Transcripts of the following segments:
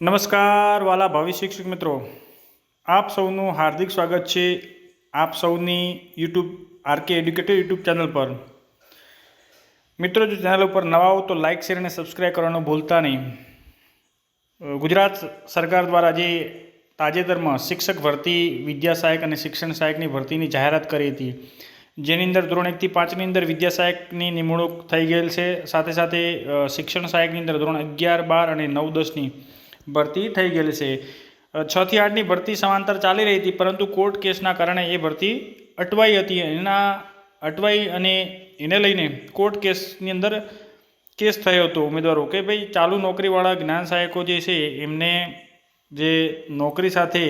નમસ્કાર, વાલા ભાવિ શિક્ષક મિત્રો. આપ સૌનું હાર્દિક સ્વાગત છે આપ સૌની YouTube, RK educator YouTube channel પર. મિત્રો, જો ચેનલ ઉપર નવા હો તો લાઇક શેર અને સબસ્ક્રાઈબ કરવાનું ભૂલતા નહીં. ગુજરાત સરકાર દ્વારા જે તાજેતરમાં શિક્ષક ભરતી, વિદ્યા સહાયક અને શિક્ષણ સહાયકની ભરતીની જાહેરાત કરી હતી, જેની અંદર ધોરણ એકથી પાંચની અંદર વિદ્યા સહાયકની નિમણૂક થઈ ગયેલ છે. સાથે સાથે શિક્ષણ સહાયકની અંદર ધોરણ અગિયાર, બાર અને નવ, દસની ભરતી થઈ ગયેલી છે. છથી આઠની ભરતી સમાંતર ચાલી રહી હતી, પરંતુ કોર્ટ કેસના કારણે એ ભરતી અટવાઈ હતી. એના અટવાઈ અને એને લઈને કોર્ટ કેસની અંદર કેસ થયો હતો ઉમેદવારો કે ભાઈ ચાલુ નોકરીવાળા જ્ઞાન સહાયકો જે છે, એમને જે નોકરી સાથે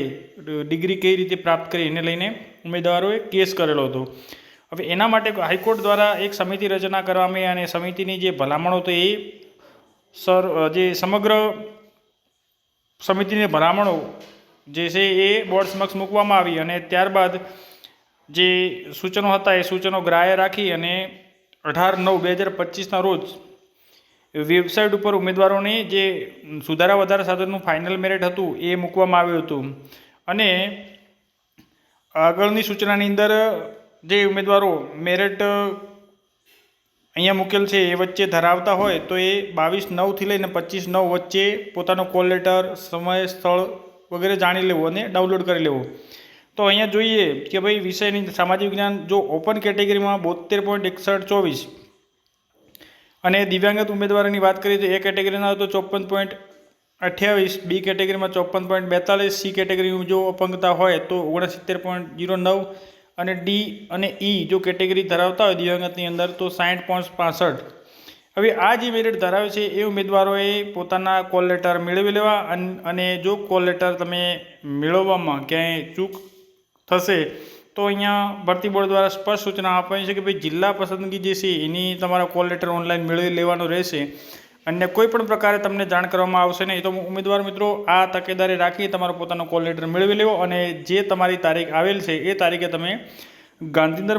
ડિગ્રી કઈ રીતે પ્રાપ્ત કરી એને લઈને ઉમેદવારોએ કેસ કરેલો હતો. હવે એના માટે હાઈકોર્ટ દ્વારા એક સમિતિ રચના કરવામાં અને સમિતિની જે ભલામણો તો એ સર જે સમગ્ર સમિતિની ભલામણો જે છે એ બોર્ડ સમક્ષ મૂકવામાં આવી અને ત્યારબાદ જે સૂચનો હતા એ સૂચનો ગ્રાહ્ય રાખી અને અઢાર નવ બે હજાર પચીસના રોજ વેબસાઇટ ઉપર ઉમેદવારોની જે સુધારા વધારા સાધનનું ફાઇનલ મેરિટ હતું એ મૂકવામાં આવ્યું હતું. અને આગળની સૂચનાની અંદર જે ઉમેદવારો મેરિટ અહીંયા મૂકેલ છે, એ વચ્ચે ધરાવતા હોય તો એ બાવીસ નવથી લઈને પચીસ નવ વચ્ચે પોતાનો કોલ લેટર, સમય, સ્થળ વગેરે જાણી લેવું અને ડાઉનલોડ કરી લેવું. તો અહીંયા જોઈએ કે ભાઈ વિષયની સામાજિક વિજ્ઞાન જો ઓપન કેટેગરીમાં બોતેર પોઈન્ટ એકસઠ ચોવીસ અને દિવ્યાંગત ઉમેદવારોની વાત કરીએ તો એ કેટેગરીના તો ચોપન પોઈન્ટ અઠ્યાવીસ, બી કેટેગરીમાં ચોપન પોઈન્ટ બેતાલીસ, સી કેટેગરીમાં જો અપંગતા હોય તો ઓગણસિત્તેર પોઈન્ટ જીરો નવ અને ડી અને ઈ જો કેટેગરી ધરાવતા હોય દિવંગતની અંદર, તો સાઠ પોઈન્ટ પાસઠ. હવે આ જે મેરિટ ધરાવે છે, એ ઉમેદવારોએ પોતાના કોલ લેટર મેળવી લેવા અન- અને જો કોલ લેટર તમે મેળવવામાં ક્યાંય ચૂક થશે, તો અહીંયા ભરતી બોર્ડ દ્વારા સ્પષ્ટ સૂચના આપવાની છે કે ભાઈ, જિલ્લા પસંદગી જે છે, એની તમારા કોલ લેટર ઓનલાઈન મેળવી લેવાનો રહેશે. અને કોઈ પણ પ્રકારે તમને જાણ કરવામાં આવશે નહીં. તો ઉમેદવાર મિત્રો, આ તકેદારી રાખી તમારો પોતાનો કોલ લેટર મેળવી લેવો અને જે તમારી તારીખ આવેલ છે, એ તારીખે તમે ગાંધીનગર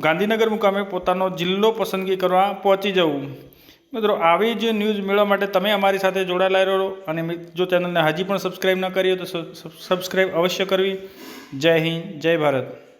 ગાંધીનગર મુકામે પોતાનો જિલ્લો પસંદગી કરવા પહોંચી જવું. મિત્રો, આવી જ ન્યૂઝ મેળવવા માટે તમે અમારી સાથે જોડાયેલા રહો અને જો ચેનલને હજી પણ સબસ્ક્રાઈબ ન કરી તો સબ- સબસ્ક્રાઈબ અવશ્ય કરવી. જય હિન્દ, જય ભારત.